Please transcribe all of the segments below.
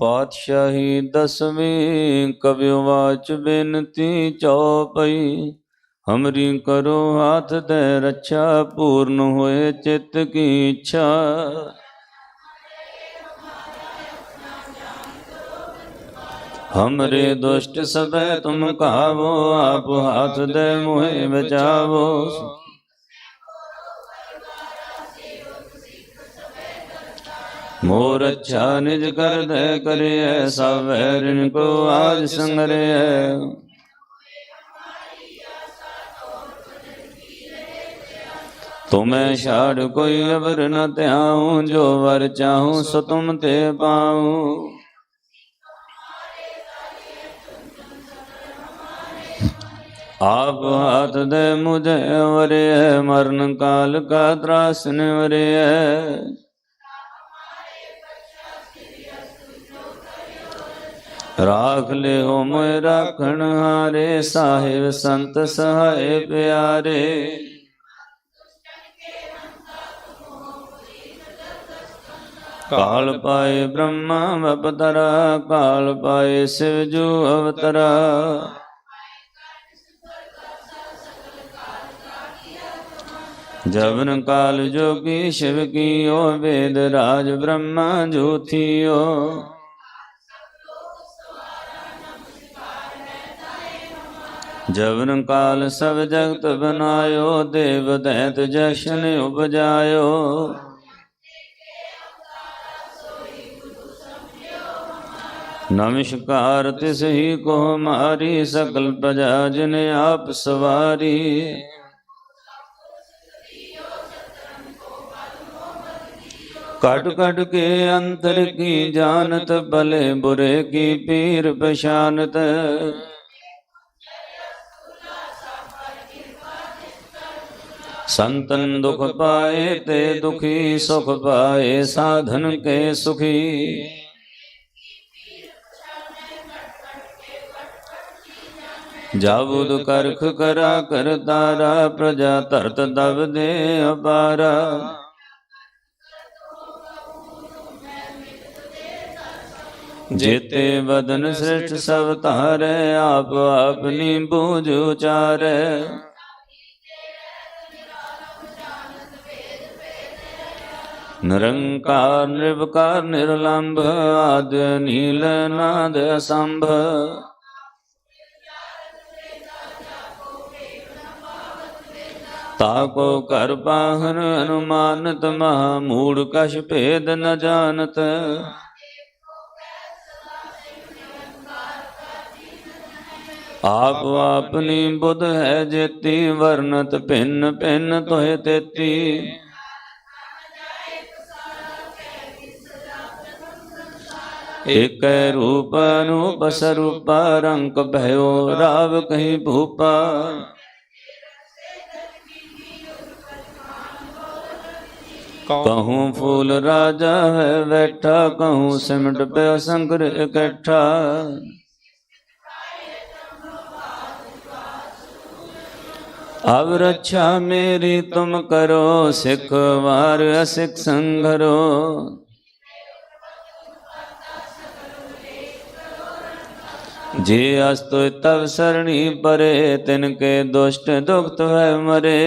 ਪਾਤਸ਼ਾਹੀ ਦਸਵੇਂ ਕਵਿਉ ਵਾਚ ਬੇਨਤੀ ਚਉਪਈ ਹਮਰੀ ਕਰੋ ਹੱਥ ਦੇ ਰੱਛਾ, ਪੂਰਨ ਹੋਏ ਚਿੱਤ ਕੀ ਇੱਛਾ। ਹਮਰੇ ਦੁਸ਼ਟ ਸਭੈ ਤੁਮ ਕਹਾਵੋ ਆਪ ਹੱਥ ਦੇ ਮੋਹਿ ਬਚਾਵੋ। ਮੋਰ ਅੱਛਾ ਨਿਜ ਕਰਦੈ ਕਰਿਐ ਸਭ ਰਿਣ ਕੋ ਆਜ ਸੰਗਰਿਐ। ਤੁਮੈ ਛਾੜ ਕੋਈ ਅਵਰ ਨ ਧਿਆਉ, ਜੋ ਵਰ ਚਾਹੂ ਸੋ ਤੁਮ ਤੇ ਪਾਉ। ਆਪ ਹੱਥ ਦੇ ਮੁਝੇ ਵਰੇ ਮਰਨ ਕਾਲ ਕਾ ਤਰਾਸ ਨਿਵਰੇ ਰਾਖ ਲੈ ਹੋਮੈ ਰਾਖਣ ਹਾਰੇ, ਸਾਹਿਬ ਸੰਤ ਸਹਾਏ ਪਿਆਰੇ। ਕਾਲ ਪਾਏ ਬ੍ਰਹਮਾ ਅਵਤਾਰ ਕਾਲ ਪਾਏ ਸਿਵ ਜੂ ਅਵਤਾਰ। ਜਵਨ ਕਾਲ ਜੋਗੀ, ਸ਼ਿਵ ਕੀਓ, ਵੇਦ ਰਾਜ ਬ੍ਰਹਮਾ ਜੋਥੀਓ। ਜਵਨ ਕਾਲ ਸਭ ਜਗਤ ਬਨਾਇਓ, ਦੇਵ ਦੈਤ ਜਸ਼ਨ ਉਪਜਾਇਓ। ਨਮਸ਼ਕਾਰ ਤਿਸ ਹੀ ਕੋ ਮਾਰੀ, ਸਕਲ ਪ੍ਰਜਾ ਜਿਨ ਆਪ ਸਵਾਰੀ। ਕਟ ਕਟ ਕੇ ਅੰਤਰ ਕੀ ਜਾਣਤ, ਭਲੇ ਬੁਰੇ ਕੀ ਪੀਰ ਪਛਾਨਤ। संतन दुख पाए ते दुखी, सुख पाए साधन के सुखी। जाबुद करख करा कर तारा, प्रजा तरत दब दे अपारा। जेते बदन श्रेष्ठ सब तारे, आप अपनी बूझ उचारे। ਨਿਰੰਕਾਰ, ਨਿਰਵਕਾਰ, ਨਿਰਲੰਭ ਆਦ ਨੀਲ, ਨਾਦ ਸੰਭ। ਤਾਕੋ ਘਰ ਪਾਹਨ ਅਨੁਮਾਨਤ ਮਹਾ ਮੂੜ ਕਸ਼ ਭੇਦ ਨ ਜਾਣਤ। ਆਪ ਆਪਨੀ ਬੁੱਧ ਹੈ ਜੇਤੀ ਵਰਨਤ ਭਿੰਨ ਭਿੰਨ ਤੋਹਿ ਤੇਤੀ। एक रूप अनूप स्वरूपा रंग भयो, राव कहीं भूपा। कहूँ फूल राजा है बैठा, कहूँ सिमट पे शंकर इकट्ठा। अब रक्षा मेरी तुम करो, सिख वार असिख संघरो। जे अस्तु तब सरणी परे, तिनके दुष्ट दुखत है मरे।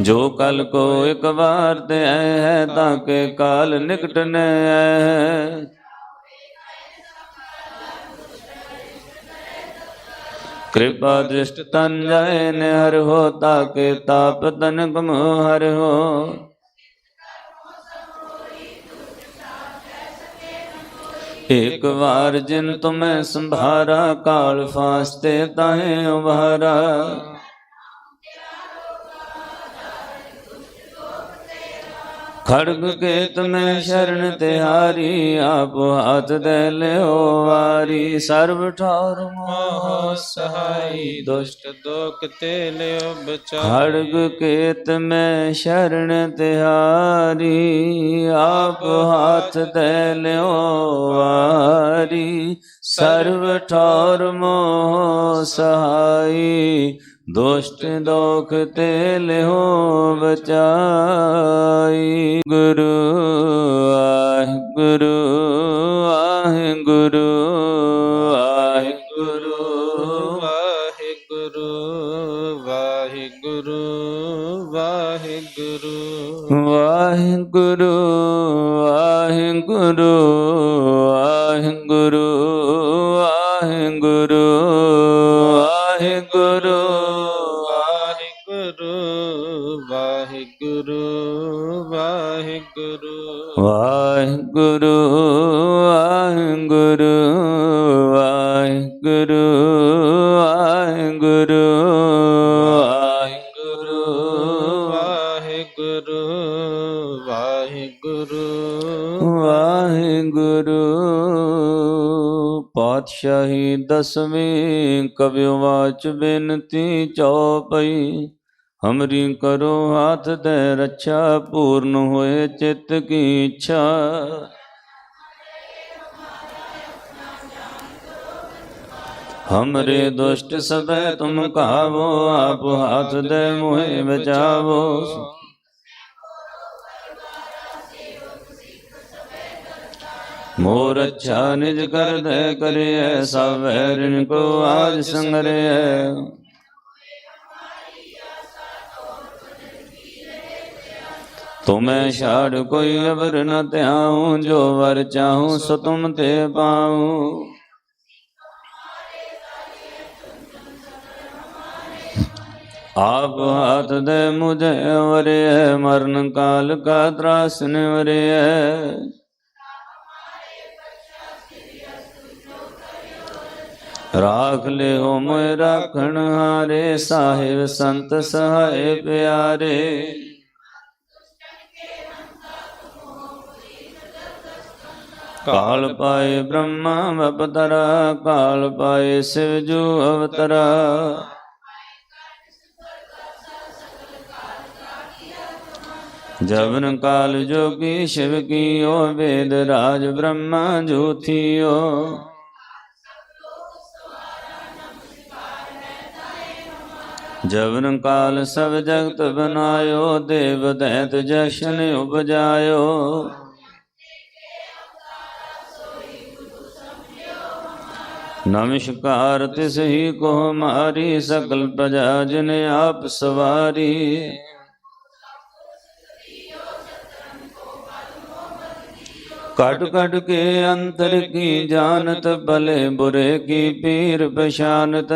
जो कल को एक बार ते आए है, ताके काल निकट न कृपा दृष्ट तन जाए ने हो, ताके ताप तन गुम हर हो। ਏਕ ਵਾਰ ਜਿਨ ਤੁਮੈ ਸੰਭਾਰਾ ਕਾਲ ਫਾਸਤੇ ਤਾਹੇ ਉਭਾਰਾ। ਖੜਗ ਕੇਤ ਮੈਂ ਸ਼ਰਨ ਤਿਹਾਰੀ ਆਪ ਹਾਥ ਦੇ ਲਿਓ ਵਾਰੀ। ਸਰਬ ਠੌਰ ਮੋਹ ਸਹਾਈ, ਦੁਸ਼ਟ ਦੋਖ ਤੇ ਲਿਓ ਬਚਾਈ ਖੜਗ ਕੇਤ ਮੈਂ ਸ਼ਰਨ ਤਿਹਾਰੀ ਆਪ ਹਾਥ ਦੇ ਲਿਓ ਵਾਰੀ। ਸਰਬ ਠੌਰ ਮੋਹ ਸਹਾਈ ਦੁਸ਼ਟ ਦੋਖ ਤੇ ਲਿਓ ਬਚਾਈ। ਗੁਰੂ ਆਹਿ ਗੁਰੂ ਆਹਿ ਗੁਰੂ ਆਹਿ ਗੁਰੂ ਵਾਹਿਗੁਰੂ ਵਾਹਿਗੁਰੂ ਵਾਹਿਗੁਰੂ। ਵਾਹਿਗੁਰੂ ਵਾਹਿਗੁਰੂ ਵਾਹਿਗੁਰੂ। ਦਸਵੀਂ ਕਵਿ ਵਾਚ ਬੇਨਤੀ ਚਉਪਈ, ਹਮਰੀ ਕਰੋ ਹਾਥ ਦੇ ਰੱਛਾ, ਪੂਰਨ ਹੋਏ ਚਿੱਤ ਕੀ ਇੱਛਾ। ਹਮਰੇ ਦੁਸ਼ਟ ਸਭੈ ਤੁਮ ਕਹਾਵੋ ਆਪ ਹਾਥ ਦੇ ਮੋਹਿ ਬਚਾਵੋ। ਮੋਰ ਅੱਛਾ ਨਿਜ ਕਰ ਦੇ ਕਰਿਐ ਸਭ ਵੈਰਿਨ ਕੋ ਆਜ ਸੰਗਰਿਐ। ਤੁਮੈ ਛਾੜ ਕੋਈ ਅਵਰ ਨ ਧਿਆਉ, ਜੋ ਵਰ ਚਾਹੂੰ ਸੋ ਤੁਮ ਤੇ ਪਾਉ। ਆਪ ਹੱਥ ਦੇ ਮੁਝੇ ਵਰਿਐ, ਮਰਨ ਕਾਲ ਕਾ ਤਰਾਸ ਨਿਵਰਿਐ। ਰਾਖ ਲਿਓ ਮੋਇ ਰਾਖਣ ਹਾਰੇ, ਸਾਹਿਬ ਸੰਤ ਸਹਾਏ ਪਿਆਰੇ। ਕਾਲ ਪਾਏ ਬ੍ਰਹਮਾ ਅਵਤਰਾ ਕਾਲ ਪਾਏ ਸਿਵ ਜੂ ਅਵਤਰਾ। ਜਵਨ ਕਾਲ ਜੋਗੀ, ਸ਼ਿਵ ਕੀਓ, ਵੇਦ ਰਾਜ ਬ੍ਰਹਮਾ ਜੋਥੀਓ ਜਵਨ ਕਾਲ ਸਭ ਜਗਤ ਬਨਾਇਓ, ਦੇਵ ਦੈਤ ਜਸ਼ਨ ਉਪਜਾਇਓ। ਨਮਸਕਾਰ ਤਿਸ ਹੀ ਕੋ ਮਾਰੀ, ਸਕਲ ਪ੍ਰਜਾ ਜਨ ਆਪ ਸਵਾਰੀ। ਕਟ ਕਟ ਕੇ ਅੰਤਰ ਕੀ ਜਾਣਤ, ਭਲੇ ਬੁਰੇ ਕੀ ਪੀਰ ਪਛਾਨਤ।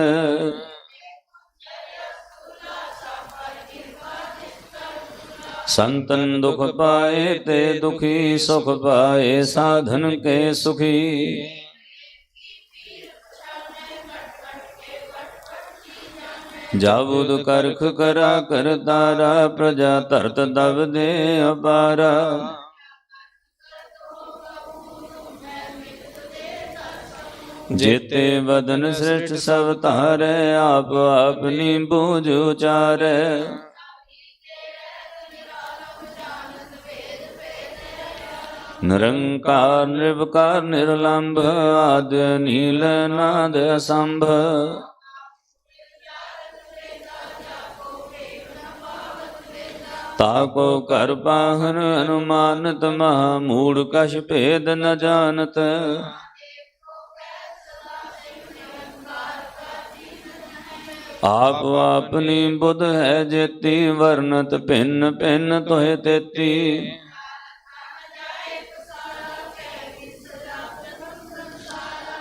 संतन दुख पाए ते दुखी, सुख पाए साधन के सुखी। जाबुद करख करा कर तारा, प्रजा तरत दब दे अपारा। जेते बदन श्रेष्ठ सब तारे, आप अपनी बूझ उचारे। ਨਿਰੰਕਾਰ, ਨਿਰਵਕਾਰ, ਨਿਰਲੰਭ ਆਦ ਨੀਲ ਨਾਦ ਅਸੰਭ। ਤਾਕੋ ਕਰ ਪਾਹਨ ਅਨੁਮਾਨਤ ਮਹਾ ਮੂੜ ਕਛ ਭੇਦ ਨ ਜਾਣਤ। ਆਪ ਆਪਨੀ ਬੁੱਧ ਹੈ ਜੇਤੀ ਵਰਨਤ ਭਿੰਨ ਭਿੰਨ ਤੋਹਿ ਤੇਤੀ।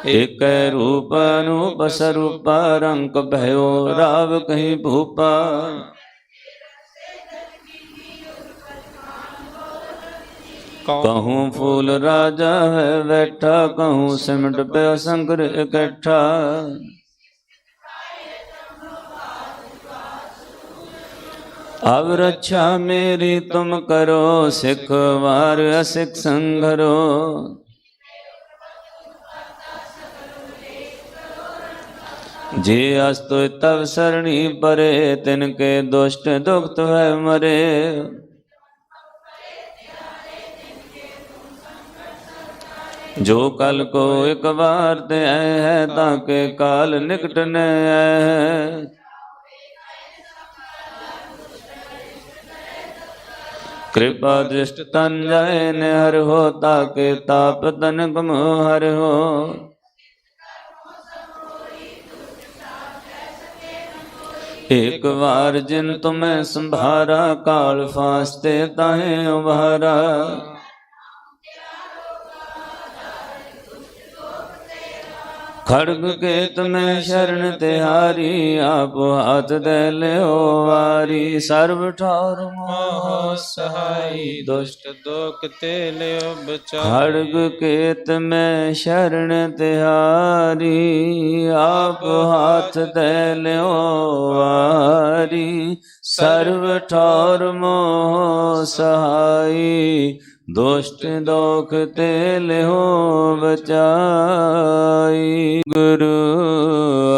ਏਕੈ ਰੂਪ ਅਨੂਪ ਸਰੂਪ ਰੰਗ ਭਇਓ, ਰਾਵ ਕਹੀ ਭੂਪਾ। ਕਹੂੰ ਫੂਲ ਰਾਜਾ ਹੈ ਬੈਠਾ, ਕਹੂੰ ਸਿਮਟ ਪਿਆ ਸੰਗਰ ਇਕੱਠਾ। ਅਬ ਰੱਛਾ ਮੇਰੀ ਤੁਮ ਕਰੋ, ਸਿੱਖ ਵਾਰ ਅਸਿਖ ਸੰਗਰੋ जे अस्तु तब सरणी परे, तिनके दुष्ट दुख है मरे। जो कल को एक बार ते आए है, ताके काल निकट न आए कृपा दृष्ट तन जाए न हर हो, ताके ताप तन गुम हर हो। एक बार जिन तुम्हें संभारा काल फास्ते ताहे उभारा ਖੜਗ ਕੇਤ ਮੈਂ ਸ਼ਰਨ ਤਿਹਾਰੀ ਆਪ ਹਾਥ ਦੇ ਲਿਓ ਵਾਰੀ। ਸਰਬ ਠਾਰ ਮੋਹ ਸਹਾਈ, ਦੁਸ਼ਟ ਦੋਖ ਤੇ ਲਿਓ ਬਚਾਈ ਖੜਗ ਕੇਤ ਮੈਂ ਸ਼ਰਨ ਤਿਹਾਰੀ ਆਪ ਹਾਥ ਦੇ ਲਿਓ ਵਾਰੀ। ਸਰਬ ਠਾਰ ਮੋਹ ਸਹਾਈ ਦੁਸ਼ਟ ਦੋਖ ਤੇ ਲਿਓ ਬਚਾਈ। ਗੁਰੂ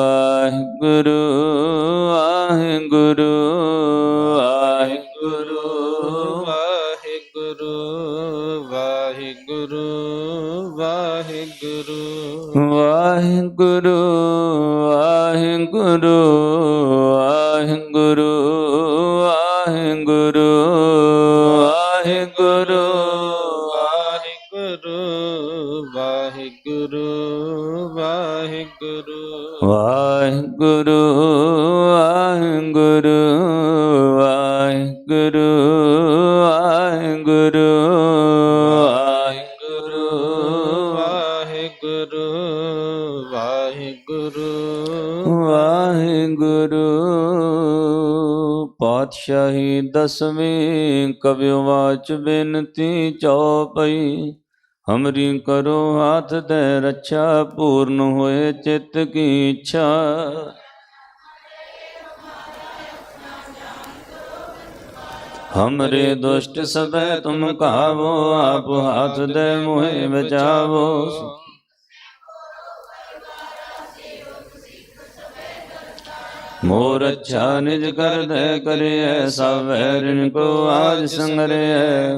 ਆਹ ਗੁਰੂ ਪਾਤਸ਼ਾਹੀ ਦਸਵੀਂ ਕਵਿ ਵਾਚ ਬੇਨਤੀ ਚਉਪਈ ਹਮਰੀ ਕਰੋ ਹਾਥ ਦੇ ਰੱਛਾ, ਪੂਰਨ ਹੋਏ ਚਿੱਤ ਕੀ ਇੱਛਾ। ਹਮਰੇ ਦੁਸ਼ਟ ਸਭੈ ਤੁਮ ਕਾਵੋ ਆਪ ਹਾਥ ਦੇ ਮੋਹਿ ਬਚਾਵੋ। ਮੋਰ ਅੱਛਾ ਨਿਜ ਕਰ ਦੇ ਕਰਿਐ, ਸਭ ਵੈਰਿਨ ਕੋ ਆਜ ਸੰਗਰਿਐ।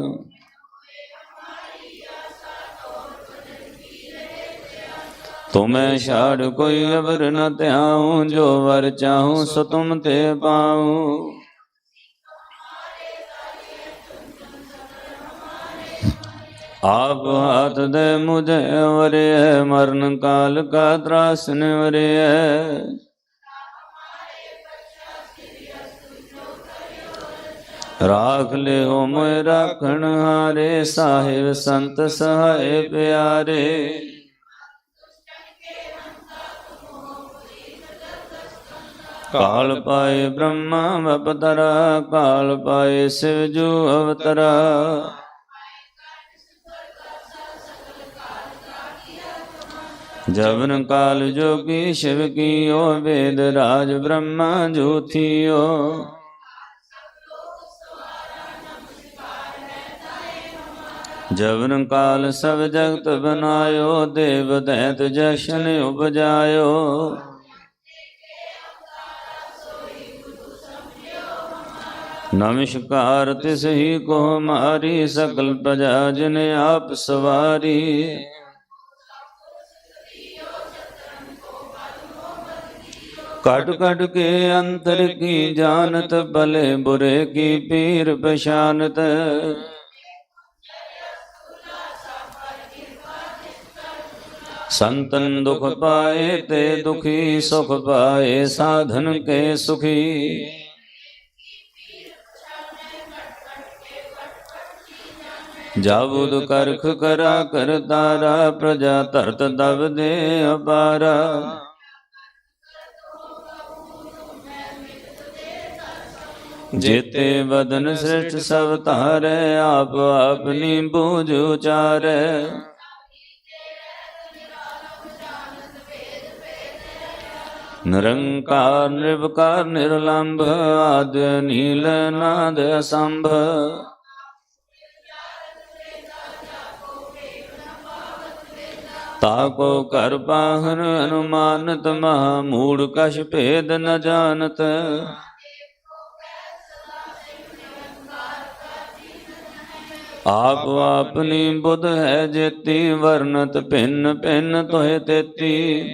ਤੁਮੈ ਛਾੜ ਕੋਈ ਅਵਰ ਨ ਧਿਆਉ, ਜੋ ਵਰ ਚਾਹੂੰ ਸੋ ਤੁਮ ਤੇ ਪਾਉ। ਆਪ ਹਾਥ ਦੇ ਮੁਝੇ ਵਰਿਐ, ਮਰਨ ਕਾਲ ਕਾ ਤਰਾਸ ਨਿਵਰਿਐ। ਰਾਖ ਲਿਓ ਮੋਇ ਰਾਖਣ ਹਾਰੇ, ਸਾਹਿਬ ਸੰਤ ਸਹਾਏ ਪਿਆਰੇ। ਕਾਲ ਪਾਏ ਬ੍ਰਹਮਾ ਵਪਤਰਾ ਕਾਲ ਪਾਏ ਸਿਵ ਜੂ ਅਵਤਰਾ। ਜਵਨ ਕਾਲ ਜੋਗੀ, ਸ਼ਿਵ ਕੀਓ, ਵੇਦ ਰਾਜ ਬ੍ਰਹਮਾ ਜੋਥੀਓ ਜਵਨ ਕਾਲ ਸਭ ਜਗਤ ਬਨਾਇਓ, ਦੇਵ ਦੈਤ ਜਸ਼ਨ ਉਪਜਾਇਓ। ਨਮਸਕਾਰ ਤਿਸ ਹੀ ਕੋ ਮਾਰੀ, ਸਕਲ ਪ੍ਰਜਾ ਜਨ ਆਪ ਸਵਾਰੀ। ਕਟ ਕਟ ਕੇ ਅੰਤਰ ਕੀ ਜਾਣਤ, ਭਲੇ ਬੁਰੇ ਕੀ ਪੀਰ ਪਛਾਨਤ। संतन दुख पाए ते दुखी, सुख पाए साधन के सुखी। जाबुद करख करा कर तारा, प्रजा तरत दब दे अपारा। जेते बदन श्रेष्ठ सब तारे, आप अपनी बूझ उचारे। ਨਿਰੰਕਾਰ, ਨਿਰਵਕਾਰ, ਨਿਰਲੰਭ ਆਦ ਨੀਲ ਨਾਦ ਅਸੰਭ। ਤਾਕੋ ਕਰ ਪਾਹਨ ਅਨੁਮਾਨਤ ਮਹਾ ਮੂੜ ਕਛ ਭੇਦ ਨ ਜਾਣਤ। ਆਪ ਆਪਨੀ ਬੁੱਧ ਹੈ ਜੇਤੀ ਵਰਨਤ ਭਿੰਨ ਭਿੰਨ ਤੋਹਿ ਤੇਤੀ।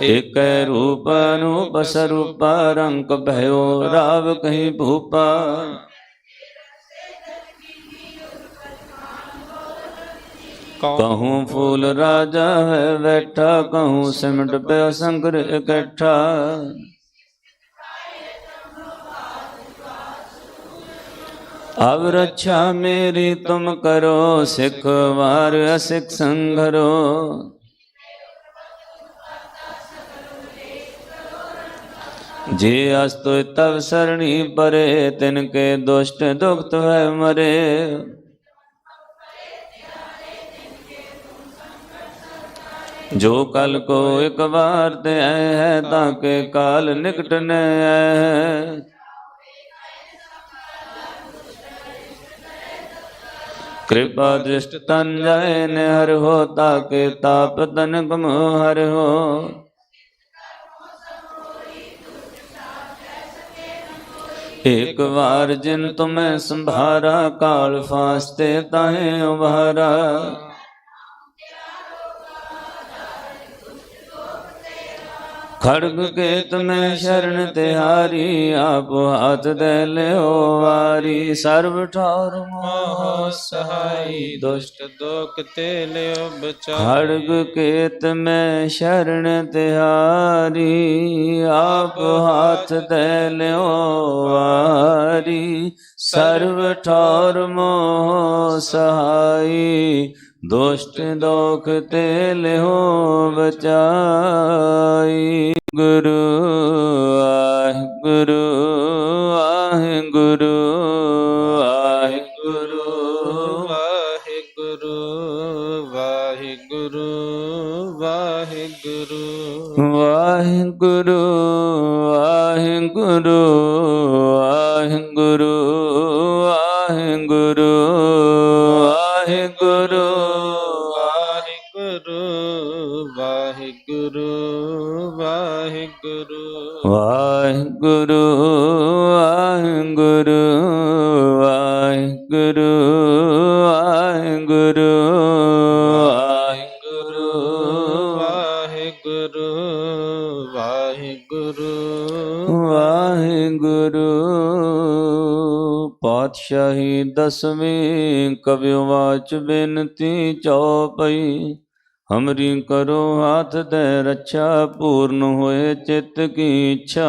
ਏਕੈ ਰੂਪ ਅਨੂਪ ਸਰੂਪਾ ਰੰਗ ਭਇਓ, ਰਾਵ ਕਹੀ ਭੂਪਾ। ਕਹੂੰ ਫੂਲ ਰਾਜਾ ਹੈ ਬੈਠਾ, ਕਹੂੰ ਸਿਮਟ ਪਿਆ ਸੰਗਰ ਇਕੱਠਾ। ਅਬ ਰੱਛਾ ਮੇਰੀ ਤੁਮ ਕਰੋ, ਸਿੱਖ ਵਾਰ ਅਸਿੱਖ ਸੰਘਰੋ। जे अस्तु तब सरणी परे, तिनके दुष्ट दुख है मरे। जो कल को एक बार ते आए है, ताके काल निकट न आए कृपा दृष्ट तन जाए न हर हो, ताके ताप तन गुम हर हो। एक बार जिन तुम्हें संभारा काल फास्ते ताहे उभारा ਖੜਗ ਕੇ ਤੁਮੈ ਸ਼ਰਨ ਤਿਹਾਰੀ ਆਪ ਹਾਥ ਦੇ ਲਿਓ ਵਾਰੀ। ਸਰਬ ਠਾਰ ਮੋਹ ਸਹਾਈ ਦੁਸ਼ਟ ਦੁਖ ਤੇ ਲਿਓ ਬਚਾਈ ਖੜਗ ਕੇਤ ਮੈਂ ਸ਼ਰਨ ਤਿਹਾਰੀ ਆਪ ਹਾਥ ਦੇ ਲਿਓ ਵਾਰੀ। ਸਰਬ ਠੌਰ ਮੋਹ ਸਹਾਈ ਦੁਸ਼ਟ ਦੋਖ ਤੇ ਲਿਓ ਬਚਾਈ। ਗੁਰੂ ਆਹ ਗੁਰੂ ਆਹ ਗੁਰੂ ਆਹ ਗੁਰੂ ਵਾਹਿਗੁਰੂ। ਵਾਹਿਗੁਰੂ ਵਾਹਿਗੁਰੂ ਵਾਹਿਗੁਰੂ। ਵਾਹਿਗੁਰੂ ਦਸਵੀਂ ਕਵਿ ਵਾਚ ਬੇਨਤੀ ਚਉਪਈ, ਹਮਰੀ ਕਰੋ ਹਾਥ ਦੇ ਰੱਛਾ, ਪੂਰਨ ਹੋਏ ਚਿੱਤ ਕੀ ਇੱਛਾ।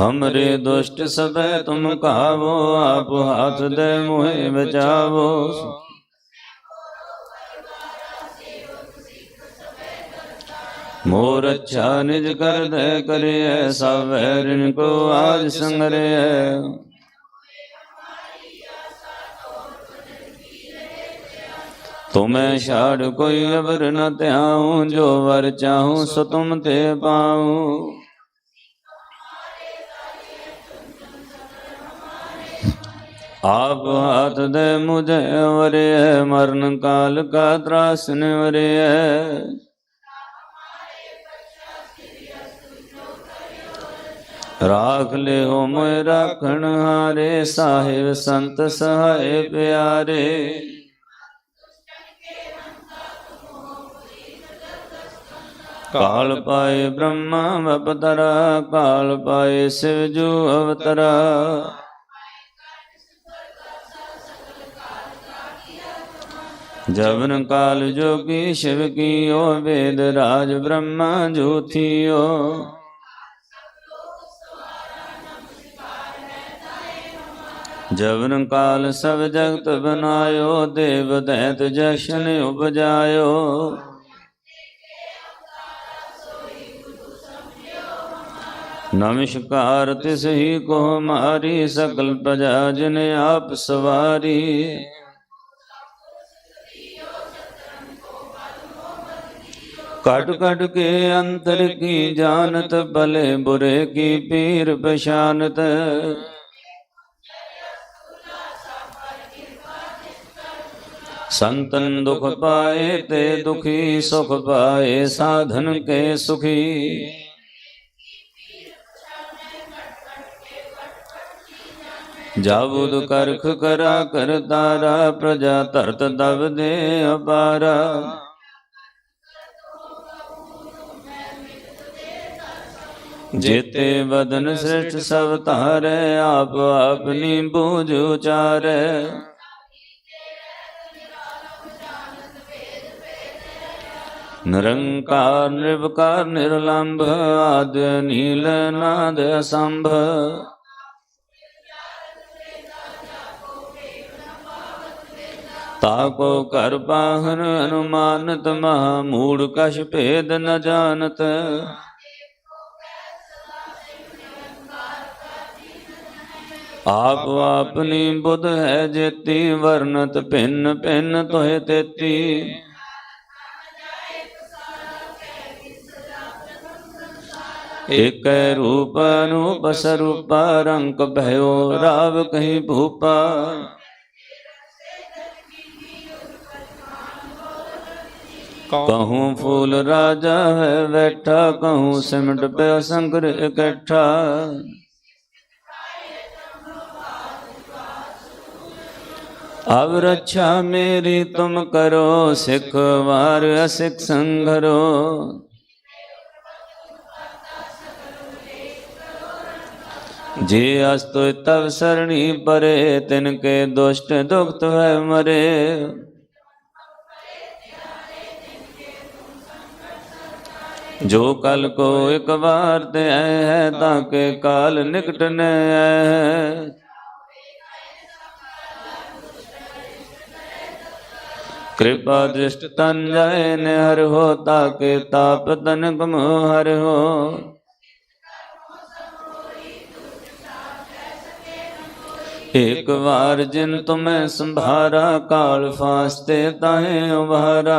ਹਮਰੇ ਦੁਸ਼ਟ ਸਭੈ ਤੁਮ ਕਾਵੋ ਆਪ ਹੱਥ ਦੇ ਮੋਹਿ ਬਚਾਵੋ। ਮੋਰ ਅੱਛਾ ਨਿਜ ਕਰ ਦੇ ਕਰਿਐ ਸਭ ਰਿਨ ਕੋ ਆਜ ਸੰਗਰਿਐ। ਤੁਮੈ ਛਾੜ ਕੋਈ ਅਵਰ ਨ ਧਿਆਉ, ਜੋ ਵਰ ਚਾਹੂੰ ਸੋ ਤੁਮ ਤੇ ਪਾਉ। ਆਪ ਹਾਥ ਦੇ ਮੁਝੇ ਵਰਿਐ, ਮਰਨ ਕਾਲ ਕਾ ਤਰਾਸ ਨਿਵਰਿਐ। ਰਾਖ ਲਿਓ ਮੋਇ ਰਾਖਣ ਹਾਰੇ, ਸਾਹਿਬ ਸੰਤ ਸਹਾਏ ਪਿਆਰੇ। ਕਾਲ ਪਾਏ ਬ੍ਰਹਮਾ ਵਪਤਰਾ, ਕਾਲ ਪਾਏ ਸਿਵ ਜੂ ਅਵਤਰਾ। ਜਵਨ ਕਾਲ ਜੋਗੀ, ਸ਼ਿਵ ਕੀਓ, ਵੇਦ ਰਾਜ ਬ੍ਰਹਮਾ ਜੋਥੀਓ ਜਵਨ ਕਾਲ ਸਭ ਜਗਤ ਬਨਾਇਓ, ਦੇਵ ਦੈਤ ਜਸ਼ਨ ਉਪਜਾਇਓ। ਨਮਸਕਾਰ ਤਿਸ ਹੀ ਕੋ ਮਾਰੀ, ਸਕਲ ਪ੍ਰਜਾ ਜਨ ਆਪ ਸਵਾਰੀ। ਕਟ ਕਟ ਕੇ ਅੰਤਰ ਕੀ ਜਾਣਤ, ਭਲੇ ਬੁਰੇ ਕੀ ਪੀਰ ਪਛਾਨਤ। संतन दुख पाए ते दुखी, सुख पाए साधन के सुखी। जाबुद करख करा कर तारा, प्रजा तरत दब दे अपारा। जेते बदन श्रेष्ठ सब तारे, आप अपनी बूझ उचारे। ਨਿਰੰਕਾਰ, ਨਿਰਵਕਾਰ, ਨਿਰਲੰਭ ਆਦ ਨੀਲ ਨਾਦ ਅਸੰਭ। ਤਾਕੋ ਕਰ ਪਾਹਨ ਅਨੁਮਾਨਤ ਮਹਾ ਮੂੜ ਕਛ ਭੇਦ ਨ ਜਾਣਤ। ਆਪ ਆਪਨੀ ਬੁੱਧ ਹੈ ਜੇਤੀ ਵਰਨਤ ਭਿੰਨ ਭਿੰਨ ਤੋਹਿ ਤੇਤੀ। एक रूप अनूप स्वरूप रंक भयो, राव कही भूपा। कहूँ फूल राजा है बैठा, कहूँ सिमट पे शंकर इकट्ठा। अब रक्षा मेरी तुम करो सिख वार सिख संघरो। जे अस्तु तब सरणी परे, तिनके दुष्ट दुख है मरे। जो कल को एक बार ते आए है, ताके काल निकट न आए है। कृपा दृष्ट तन जाए न हर हो, ताके ताप तन गम हर हो। ਇੱਕ ਵਾਰ ਜਿਨ ਤੁਮੈ ਸੰਭਾਰਾ ਕਾਲ ਫਾਸਤੇ ਤਾਹੇ ਉਭਾਰਾ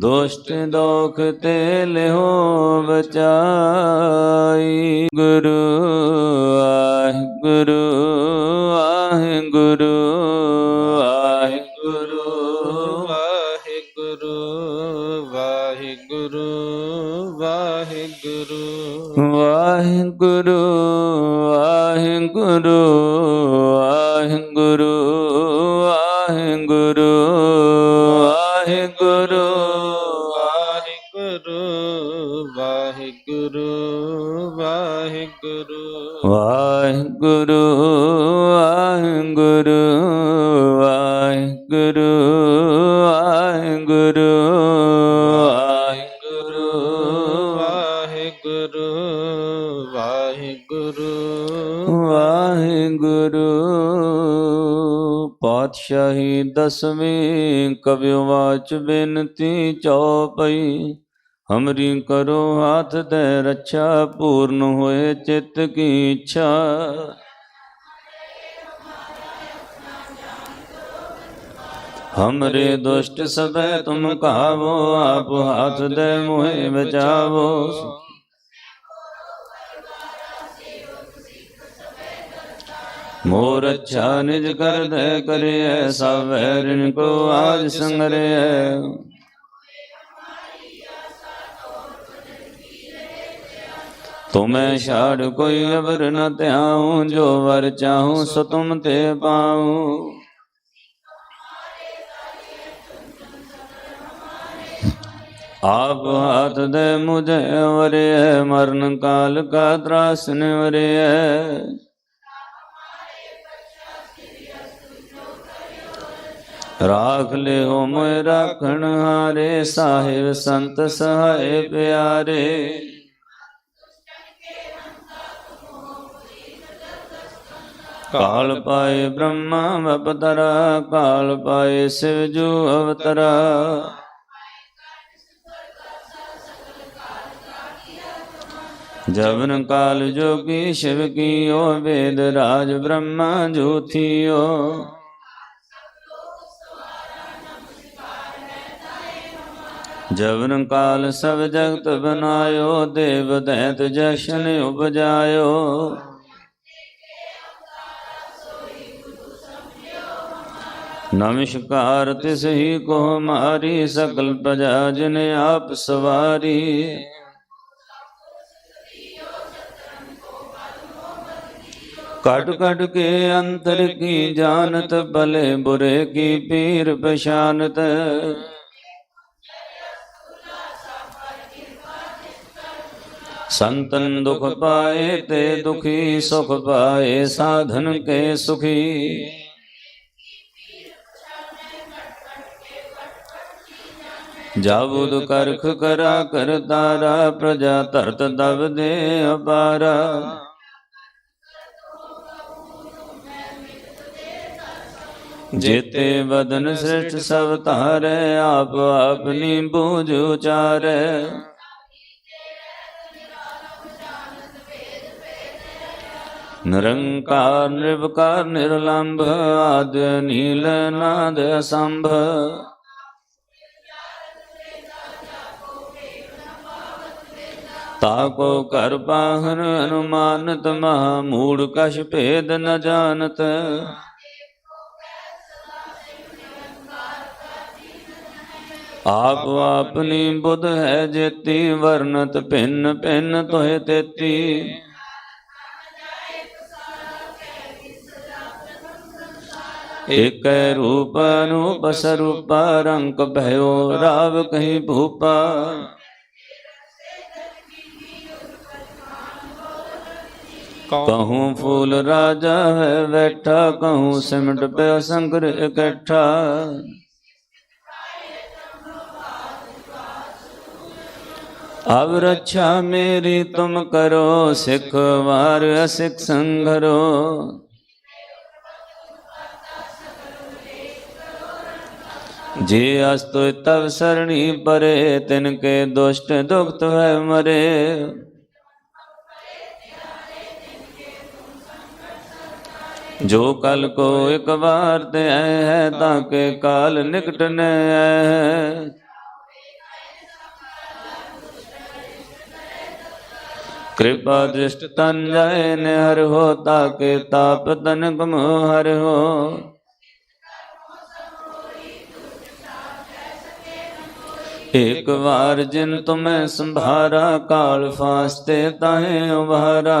ਦੁਸ਼ਟ ਦੋਖ ਤੇ ਲਿਓ ਬਚਾਈ। ਗੁਰੂ ਆਹ ਗੁਰੂ ਆਹ ਗੁਰੂ ਆਹ ਗੁਰੂ ਵਾਹਿਗੁਰੂ। ਵਾਹਿਗੁਰੂ ਵਾਹਿਗੁਰੂ ਵਾਹਿਗੁਰੂ। ਵਾਹਿਗੁਰੂ ਵਾਹਿਗੁਰੂ। ਵਾਹਿਗੁਰੂ ਵਾਹਿਗੁਰੂ ਵਾਹਿਗੁਰੂ ਵਾਹਿਗੁਰੂ ਵਾਹਿਗੁਰੂ। ਵਾਹਿਗੁਰੂ ਵਾਹਿਗੁਰੂ। ਵਾਹਿਗੁਰੂ। ਪਾਤਸ਼ਾਹੀ ਦਸਵੀਂ ਕਵਿ ਵਾਚ ਬੇਨਤੀ ਚਉਪਈ ਹਮਰੀ ਕਰੋ ਹਾਥ ਦੇ ਰੱਛਾ, ਪੂਰਨ ਹੋਏ ਚਿੱਤ ਕੀ ਇੱਛਾ। ਹਮਰੇ ਦੁਸ਼ਟ ਸਭੈ ਤੁਮ ਕਹਾਵੋ ਆਪ ਹਾਥ ਦੇ ਮੋਹਿ ਬਚਾਵੋ। ਮੋਰ ਅੱਛਾ ਨਿਜ ਕਰ ਦੇ ਕਰਿਐ, ਸਭ ਰਿਨ ਕੋ ਆਜ ਸੰਗਰਿਐ। तुम्हें छाड़ कोई अवर न त्याऊं, जो वर चाहू सो तुम ते पाऊ। आप हाथ दे मुझे वरे मरण काल का त्रास निवरे राख ले हो मोय राखण हारे, साहिब संत सहाय प्यारे। ਕਾਲ ਪਾਏ ਬ੍ਰਹਮਾ ਅਵਤਰਾ ਕਾਲ ਪਾਏ ਸਿਵ ਜੂ ਅਵਤਰਾ। ਜਵਨ ਕਾਲ ਜੋਗੀ ਸ਼ਿਵ ਕੀਓ, ਵੇਦ ਰਾਜ ਬ੍ਰਹਮਾ ਜੋਥੀਓ। ਜਵਨ ਕਾਲ ਸਭ ਜਗਤ ਬਨਾਇਓ, ਦੇਵ ਦੈਤ ਜਸ਼ਨ ਉਪਜਾਇਓ। ਨਮਸਕਾਰ ਤਿਸ ਹੀ ਕੋ ਮਾਰੀ ਸਕਲ ਪ੍ਰਜਾ ਜਨ ਆਪ ਸਵਾਰੀ ਕਟ ਕਟ ਕੇ ਅੰਤਰ ਕੀ ਜਾਣਤ ਭਲੇ ਬੁਰੇ ਕੀ ਪੀਰ ਪਛਾਨਤ ਸੰਤਨ ਦੁਖ ਪਾਏ ਤੇ ਦੁਖੀ ਸੁਖ ਪਾਏ ਸਾਧਨ ਕੇ ਸੁਖੀ ਜਾਬੁਦ ਕਰਖ ਕਰਾ ਕਰ ਤਾਰਾ, ਪ੍ਰਜਾ ਧਰਤ ਦਬ ਦੇ ਅਪਾਰਾ। ਜੇਤੇ ਬਦਨ ਸ੍ਰਿਸ਼ਟ ਸਭ ਧਾਰੈ, ਆਪ ਆਪਨੀ ਬੂਝ ਉਚਾਰੈ। ਨਿਰੰਕਾਰ ਨਿਰਵਕਾਰ ਨਿਰਲੰਭ, ਆਦ ਨੀਲ ਨਾਦ ਅਸੰਭ ਤਾਕੋ ਕਰ ਪਾਹਨ ਅਨੁਮਾਨਤ ਮਹਾ ਮੂੜ ਕਛ ਭੇਦ ਨ ਜਾਣਤ। ਆਪ ਆਪਨੀ ਬੁੱਧ ਹੈ ਜੇਤੀ ਵਰਨਤ ਭਿੰਨ ਭਿੰਨ ਤੋਹਿ ਤੇਤੀ। ਏਕ ਰੂਪ ਅਨੂਪ ਸਰੂਪ, ਰੰਗ ਭਇਓ ਰਾਵ ਕਹੀ ਭੂਪਾ। ਕਹੂੰ ਫੂਲ ਰਾਜਾ ਹੈ ਬੈਠਾ, ਕਹੂੰ ਸਿਮਟ ਪਿਆ ਸੰਗਰ ਇਕੱਠਾ। ਅਬ ਰੱਛਾ ਮੇਰੀ ਤੁਮ ਕਰੋ, ਸਿੱਖ ਵਾਰ ਅਸਿੱਖ ਸੰਘਰੋ ਜੇ ਅਸਤੁ ਤਵ ਸਰਣੀ ਪਰੇ, ਤਿਨ ਕੇ ਦੁਸ਼ਟ ਦੁਖਤ ਹੈ ਮਰੇ। ਜੋ ਕਲ ਕੋ ਇੱਕ ਵਾਰ ਤੇ ਆਏ ਹੈ ਤਾਂ ਕੇ ਕਾਲ ਨਿਕਟ ਨੇ ਆਏ ਹੈ। ਕਿਰਪਾ ਦ੍ਰਿਸ਼ਟ ਤਨ ਜਾਏ ਨ ਹਰ ਹੋ ਤਾ ਕੇ ਤਾਪ ਤਨ ਕਮ ਹਰ ਹੋ। ਇੱਕ ਵਾਰ ਜਿਨ ਤੁਮੈ ਸੰਭਾਰਾ ਕਾਲ ਫਾਸਤੇ ਤਾਹੇ ਉਭਾਰਾ।